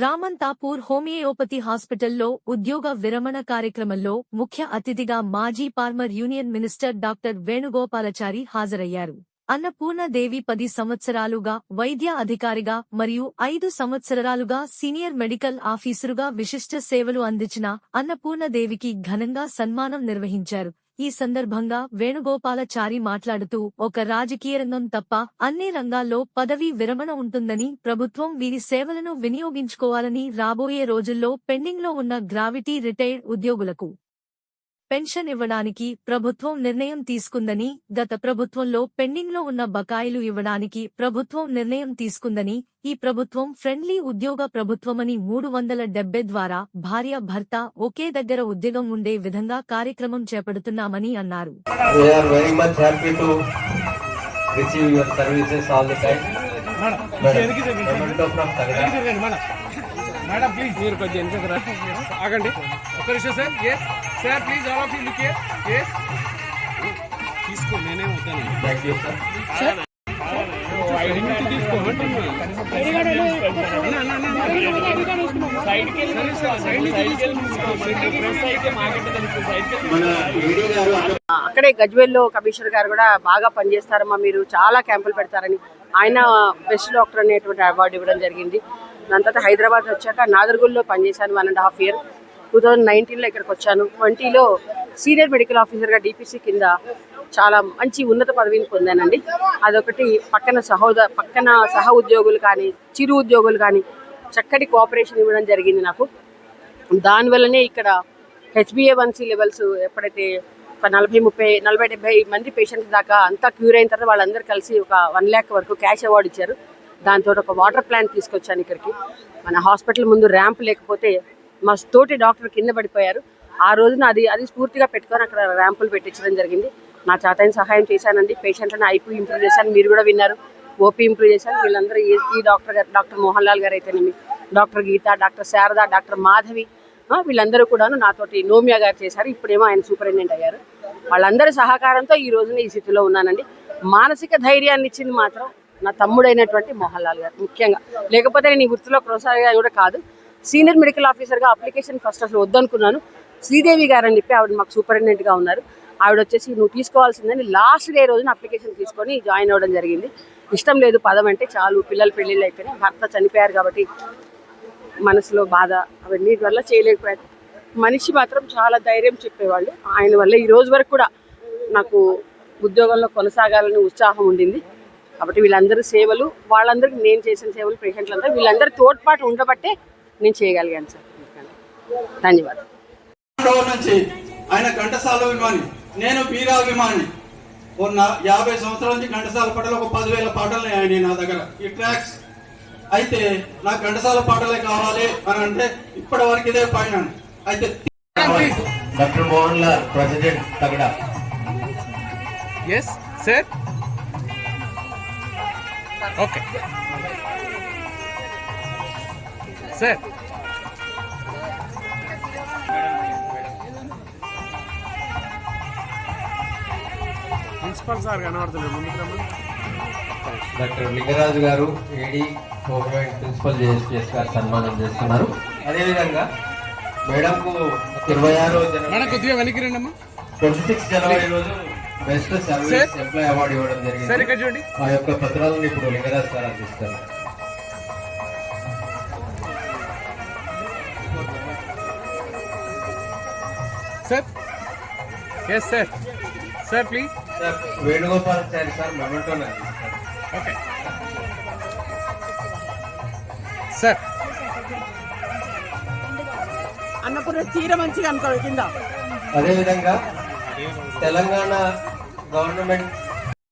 Ramanthapur homeopathy హాస్పిటల్లో ఉద్యోగ విరమణ కార్యక్రమంలో ముఖ్య అతిథిగా మాజీ former union minister doctor Venugopalachari హాజరయ్యారు. అన్నపూర్ణదేవి పది సంవత్సరాలుగా వైద్య అధికారిగా మరియు ఐదు సంవత్సరాలుగా సీనియర్ మెడికల్ ఆఫీసరుగా విశిష్ట సేవలు అందించిన అన్నపూర్ణదేవికి ఘనంగా సన్మానం నిర్వహించారు. ఈ సందర్భంగా వేణుగోపాలచారి మాట్లాడుతూ ఒక రాజకీయ రంగం తప్ప అన్ని రంగాల్లో పదవీ విరమణ ఉంటుందని ప్రభుత్వం వీరి సేవలను వినియోగించుకోవాలని రాబోయే రోజుల్లో పెండింగ్లో ఉన్న గ్రావిటీ రిటైర్డ్ ఉద్యోగులకు పెన్షన్ ఇవ్వడానికి ప్రభుత్వం నిర్ణయం తీసుకుందని గత ప్రభుత్వంలో పెండింగ్లో ఉన్న బకాయిలు ఇవ్వడానికి ప్రభుత్వం నిర్ణయం తీసుకుందని ఈ ప్రభుత్వం ఫ్రెండ్లీ ఉద్యోగ ప్రభుత్వమని మూడు వందల డెబ్బై ద్వారా భార్య భర్త ఒకే దగ్గర ఉద్యోగం ఉండే విధంగా కార్యక్రమం చేపడుతున్నామని అన్నారు. మీరు కొంచెం ఆగండి. ఒక్క నిమిషం sir sir please all of you look yes తీసుకో నేనే వద్దాను అన్న, అన్న. సరే అక్కడే గజ్వేల్లో కమిషనర్ గారు కూడా బాగా పనిచేస్తారమ్మా మీరు చాలా క్యాంపులు పెడతారని. ఆయన బెస్ట్ డాక్టర్ అనేటువంటి అవార్డు ఇవ్వడం జరిగింది. దాని తర్వాత హైదరాబాద్ వచ్చాక నాదర్గుల్లో పనిచేశాను one and half year. Two thousand నైన్టీన్లో ఇక్కడికి వచ్చాను. ట్వంటీలో సీనియర్ మెడికల్ ఆఫీసర్గా డిపిసి కింద చాలా మంచి ఉన్నత పదవిని పొందానండి. అదొకటి పక్కన సహోద పక్కన సహ ఉద్యోగులు కానీ చిరు ఉద్యోగులు కానీ చక్కటి కోఆపరేషన్ ఇవ్వడం జరిగింది నాకు. దానివల్లనే ఇక్కడ హెచ్బిఏవన్సీ లెవెల్స్ ఎప్పుడైతే ఒక నలభై ముప్పై నలభై డెబ్బై మంది పేషెంట్స్ దాకా అంతా క్యూర్ అయిన తర్వాత వాళ్ళందరూ కలిసి ఒక వన్ ల్యాక్ వరకు క్యాష్ అవార్డు ఇచ్చారు. దాంతో ఒక వాటర్ ప్లాంట్ తీసుకొచ్చాను ఇక్కడికి. మన హాస్పిటల్ ముందు ర్యాంప్ లేకపోతే మా తోటి డాక్టర్ కింద పడిపోయారు. ఆ రోజున అది అది స్ఫూర్తిగా పెట్టుకొని అక్కడ ర్యాంపులు పెట్టించడం జరిగింది. నా చాతైన సహాయం చేశానండి. పేషెంట్లను ఐపీ ఇంప్రూవ్ చేశాను. మీరు కూడా విన్నారు. ఓపీ ఇంప్రూవ్ చేశాను. వీళ్ళందరూ ఈ డాక్టర్ గారు డాక్టర్ మోహన్ లాల్ గారు అయితేనేమి doctor Geetha doctor Sharada doctor Madhavi వీళ్ళందరూ కూడాను నాతోటి నోమియా గారు చేశారు. ఇప్పుడేమో ఆయన సూపరింటెండెంట్ అయ్యారు. వాళ్ళందరి సహకారంతో ఈ రోజున ఈ స్థితిలో ఉన్నానండి. మానసిక ధైర్యాన్ని ఇచ్చింది మాత్రం నా తమ్ముడైనటువంటి మోహన్ లాల్ గారు ముఖ్యంగా. లేకపోతే నేను ఈ వృత్తిలో కొనసాగా కూడా కాదు. సీనియర్ మెడికల్ ఆఫీసర్గా అప్లికేషన్ ఫస్ట్ అసలు వద్దనుకున్నాను. శ్రీదేవి గారు అని చెప్పి ఆవిడ మాకు సూపరింటెండెంట్గా ఉన్నారు. ఆవిడ వచ్చేసి నువ్వు తీసుకోవాల్సిందని లాస్ట్ డే రోజున అప్లికేషన్ తీసుకొని జాయిన్ అవ్వడం జరిగింది. ఇష్టం లేదు పదం అంటే చాలు పిల్లలు పెళ్ళిళ్ళు అయిపోయినాయి. భర్త చనిపోయారు కాబట్టి మనసులో బాధ అవన్నీ వల్ల చేయలేకపోయారు మనిషి మాత్రం చాలా ధైర్యం చెప్పేవాళ్ళు. ఆయన వల్ల ఈ రోజు వరకు కూడా నాకు ఉద్యోగంలో కొనసాగాలని ఉత్సాహం ఉండింది. కాబట్టి వీళ్ళందరూ సేవలు వాళ్ళందరికీ నేను చేసిన సేవలు పేషెంట్లందరూ వీళ్ళందరూ తోడ్పాటు ఉండబట్టే నేను చేయగలిగాను సార్. ధన్యవాదాలు. నుంచి ఆయన ఘంటసాల అభిమాని నేను బీరా అభిమాని. ఓ నా- యాభై సంవత్సరాల నుంచి ఘంటసాల పాటలు ఒక పదివేల పాటలు ఆయన నా దగ్గర. ఈ ట్రాక్స్ అయితే నాకు ఘంటసాల పాటలే కావాలి అని అంటే ఇప్పటి వరకు ఇదే పాడినాను అయితే Dr. Mohanlal, President Tagada. Yes sir okay sir. Principal sir కనబడుతున్నారు. ముందుకు రమ్మని. డాక్టర్ లింగరాజు గారు ఏడీ గవర్నమెంట్ ప్రిన్సిపల్ జేఎస్పీఎస్ గారు సన్మానం చేస్తున్నారు. అదేవిధంగా మేడంకు ఇరవై ఆరో మేడం జనవరి కొద్దిగా వెనక్కి రండి అమ్మా ట్వంటీ సిక్స్ జనవరి రోజు బెస్ట్ సర్వీస్. ఎంప్లాయ్ అవార్డు ఇవ్వడం జరిగింది. ఆ యొక్క పత్రాలను ఇప్పుడు లింగరాజు గారు అందిస్తారు sir? Yes sir sir please sir Venugopalachari sir అందిస్తారు ఓకే సార్ అన్నపూర్ణ చీర మంచిగా అనుకో కింద. అదేవిధంగా తెలంగాణ గవర్నమెంట్